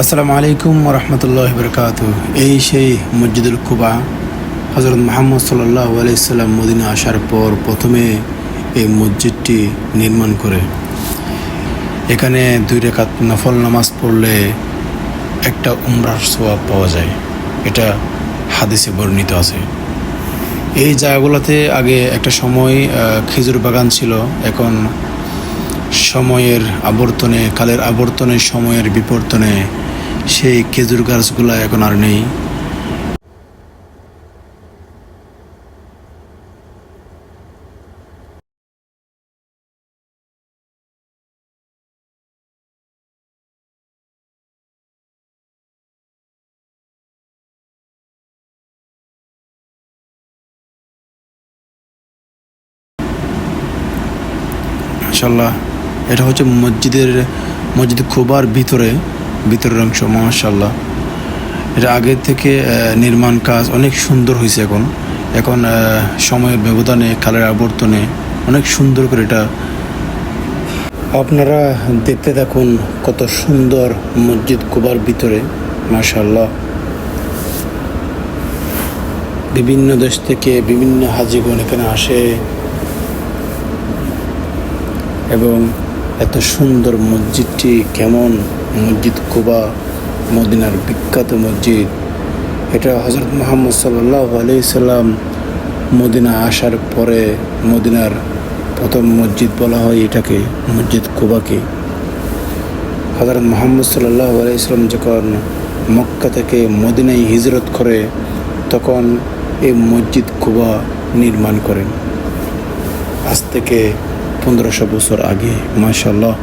আসসালামু আলাইকুম রহমতুল্লাহ বরকাত এই সেই মসজিদুল কুবা হজরত মোহাম্মদ সাল্লাহ আলাইসাল্লাম মদিনা আসার পর প্রথমে এই মসজিদটি নির্মাণ করে। এখানে দুই রেখাত নফল নামাজ পড়লে একটা উমরার সোয়াব পাওয়া যায়। এটা হাদিসে বর্ণিত আছে। এই জায়গাগুলোতে আগে একটা সময় খেজুর বাগান ছিল। এখন সময়ের আবর্তনে, কালের আবর্তনে সময়ের বিবর্তনে সেই খেজুর গাছগুলো এখন আর নেই। এটা হচ্ছে মসজিদের মসজিদ খুবার ভিতরে। ভিতরের অংশ মাশাল্লাহ এটা আগের থেকে নির্মাণ কাজ অনেক সুন্দর হয়েছে এখন। এখন সময়ের ব্যবধানে কালের আবর্তনে অনেক সুন্দর করে এটা আপনারা দেখতে দেখুন কত সুন্দর মসজিদ কুবার ভিতরে মাশাল্লাহ বিভিন্ন দেশ থেকে বিভিন্ন হাজিগণ এখানে আসে। এবং এত সুন্দর মসজিদটি কেমন মসজিদ কুবা, মদিনার বিখ্যাত মসজিদ। এটা হজরত মোহাম্মদ সাল্লাহ আলাইসাল্লাম মদিনা আসার পরে মদিনার প্রথম মসজিদ বলা হয় এটাকে, মসজিদ কুবাকে। হজরত মোহাম্মদ সাল্লাহ আলাইসাল্লাম যখন মক্কা থেকে মদিনায় হিজরত করে, তখন এই মসজিদ কুবা নির্মাণ করেন। আজ থেকে পনেরোশো বছর আগে মাশাল্লাহ